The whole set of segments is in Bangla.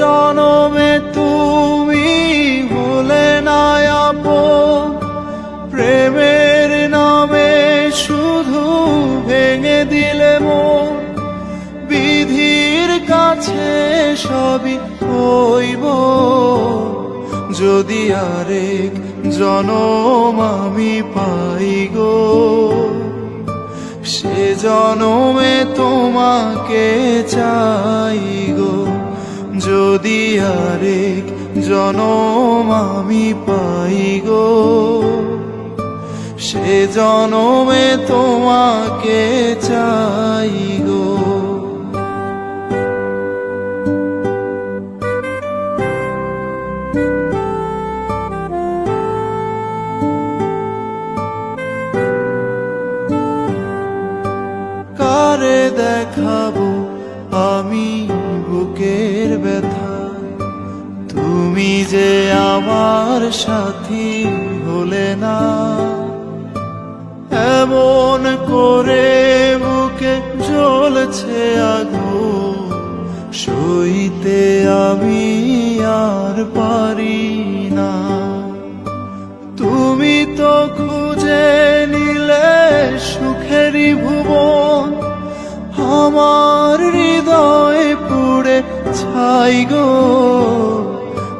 জনমে তুমি হলে না আপন প্রেমের নামে শুধু ভেঙে দিলে মন। বিধির কাছে সবই হইব। যদি আরেক জনম আমি পাই গো, সে জনমে তোমাকে চাই গো। যদি আরেক জনম আমি পাই গো, সে জনমে তোমাকে চাই গো। কারে দেখাবো আমি ব্যথা তুমি যে আমার সাথী হলে না। এমন করে বুকে জ্বলছে আগু সইতে আমি আর পারি না। তুমি তো খুঁজে নিলে সুখেরই ভুবন, আমার হৃদয় পুড়ে ছাই গো।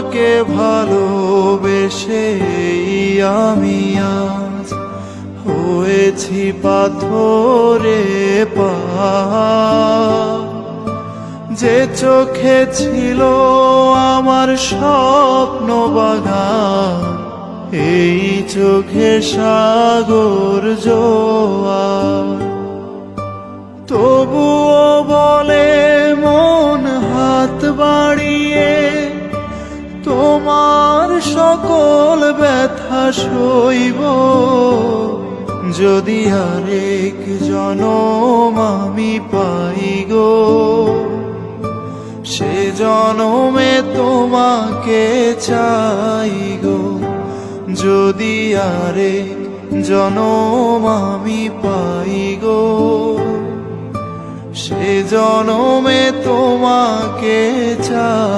তোমাকে ভালোবেসে আমি আজ হয়েছি পাথরে পা। যে চোখে ছিল আমার স্বপ্ন বাগান এই চোখে সাগর জোয়া তবুও বলে সকল ব্যথা সইব। যদি আরেক জনম আমি পাই গো, সে জনমে তোমাকে চাই গো। যদি আরেক জনম আমি পাই গো, সে জনমে তোমাকে চাই